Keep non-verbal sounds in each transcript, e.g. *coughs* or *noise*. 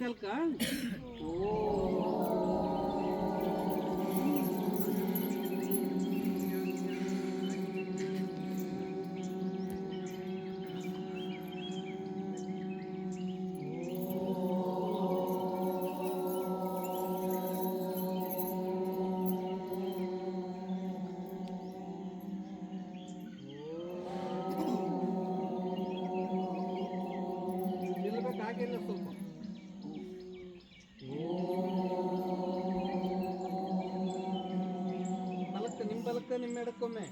Mechanical. *coughs* పలకని మెడకొమ్మే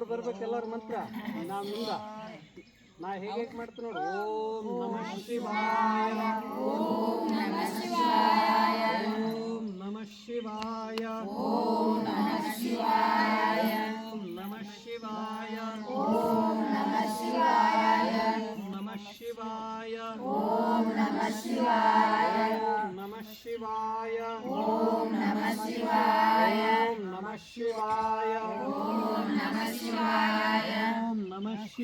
ಜೋರ್ ಬರ್ಬೇಕು ಎಲ್ಲರ ಮಂತ್ರ. ನಾನು ಮುಂದ ನಾ ಹೇಗೆ ಮಾಡ್ತೀನಿ ನೋಡು. ಓಂ ನಮಃ ಶಿವಾಯ ಓಂ ನಮಃ ಶಿವಾಯ ಓಂ ನಮಃ ಶಿವಾಯ ಓಂ ನಮಃ ಶಿವಾಯ ಓಂ ನಮಃ ಶಿವಾಯ. ಓಂ ನಮಃ ಶಿವಾಯ. ಓಂ ನಮಃ ಶಿವಾಯ. ಓಂ ನಮಃ ಶಿವಾಯ.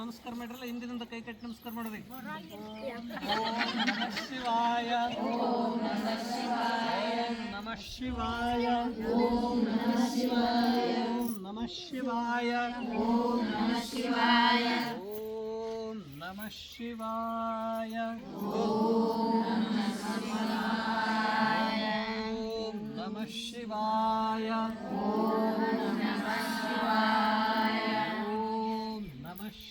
ನಮಸ್ಕಾರ ಮಾಡಿರಲ್ಲ, ಹಿಂದಿನಿಂದ ಕೈ ಕಟ್ಟಿ ನಮಸ್ಕಾರ ನಮಃ ಶಿವಾಯ ನಮಃ ಶಿವಾಯ. ನಮಃ ಶಿವಾಯ. ಓಂ ನಮಃ ಶಿವಾಯ. ಓಂ ನಮಃ ಶಿವಾಯ. ಓಂ ನಮಃ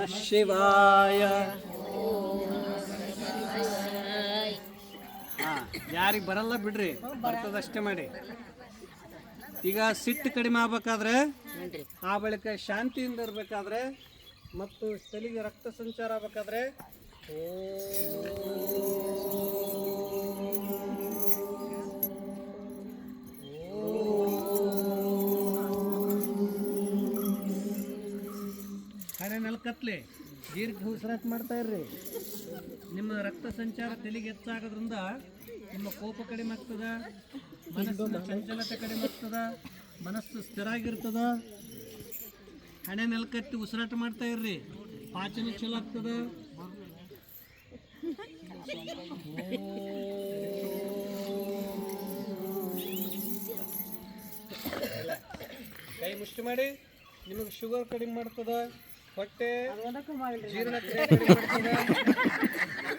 ನಮಃ ಶಿವಾಯ ಯಾರಿಗೆ ಬರಲ್ಲ ಬಿಡ್ರಿ ಬರ್ತದಷ್ಟೇ ಮಾಡಿ. ಈಗ ಸಿಟ್ಟು ಕಡಿಮೆ ಆಗ್ಬೇಕಾದ್ರೆ ಆ ಬಳಿಕ ಶಾಂತಿಯಿಂದ ಇರಬೇಕಾದ್ರೆ ಮತ್ತು ತಲೆಗೆ ರಕ್ತ ಸಂಚಾರ ಆಗ್ಬೇಕಾದ್ರೆ ಓಂ ನೆಲಕತ್ಲೆ ದೀರ್ಘ ಉಸಿರಾಟ ಮಾಡ್ತಾ ಇರ್ರಿ. ನಿಮ್ಮ ರಕ್ತ ಸಂಚಾರ ತಲೆಗೆ ಹೆಚ್ಚಾಗೋದ್ರಿಂದ ನಿಮ್ಮ ಕೋಪ ಕಡಿಮೆ ಆಗ್ತದ ಮನಸ್ಸಿನ ಚಂಚಲತೆ ಕಡಿಮೆ ಆಗ್ತದ ಮನಸ್ಸು ಸ್ಥಿರ ಆಗಿರ್ತದ ಹಣೆ ನೆಲಕತ್ತಿ ಉಸಿರಾಟ ಮಾಡ್ತಾ ಇರ್ರಿ. ಪಾಚನ ಚಲೋ ಆಗ್ತದ. ಕೈ ಮುಷ್ಟಿ ಮಾಡಿ ನಿಮಗೆ ಶುಗರ್ ಕಡಿಮೆ ಮಾಡ್ತದ. ಹೊಟ್ಟೆ *laughs*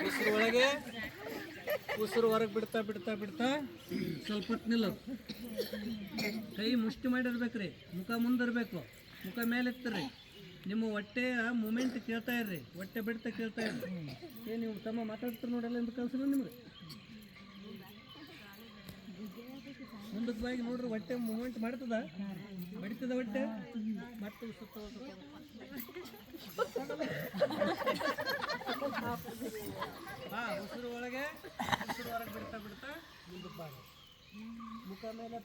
ಉಸಿರು ಒಳಗೆ ಉಸಿರು ಹೊರಗೆ ಬಿಡ್ತಾ ಬಿಡ್ತಾ ಬಿಡ್ತಾ ಸ್ವಲ್ಪ ಹೊತ್ತು. ನಿಲ್ಲೋದು ಕೈ ಮುಷ್ಟಿ ಮಾಡಿರ್ಬೇಕ್ರಿ. ಮುಖ ಮುಂದಿರ್ಬೇಕು. ಮುಖ ಮೇಲೆ ಎತ್ತರಿ ನಿಮ್ಮ ಹೊಟ್ಟೆಯ ಮೂಮೆಂಟ್ ಕೇಳ್ತಾ ಇರ್ರಿ. ಹೊಟ್ಟೆ ಬಿಡ್ತಾ ಕೇಳ್ತಾ ಇರ್ರಿ. ಏನು ನೀವು ತಮ್ಮ ಮಾತಾಡ್ತಾರೆ ನೋಡಲ್ಲ ಎಂದು ಕಲ್ಸಿಲ್ಲ ನಿಮ್ಗೆ? ಮುಂದಕ್ಕೆ ಬಾಗಿ ನೋಡ್ರಿ ಹೊಟ್ಟೆ ಮೂಮೆಂಟ್ ಮಾಡ್ತದ? ಬಡಿತದ ಹೊಟ್ಟೆ? ಮತ್ತೆ ಸುತ್ತ ಹಾ ಉಸಿರು ಒಳಗೆ, ಉಸಿರು ಹೊರಗೆ ಬಿಡ್ತಾ ಬಿಡ್ತಾ ಮುಂದಕ್ಕೆ ಬಾಗ ಮುಖ ಮೇಲೆ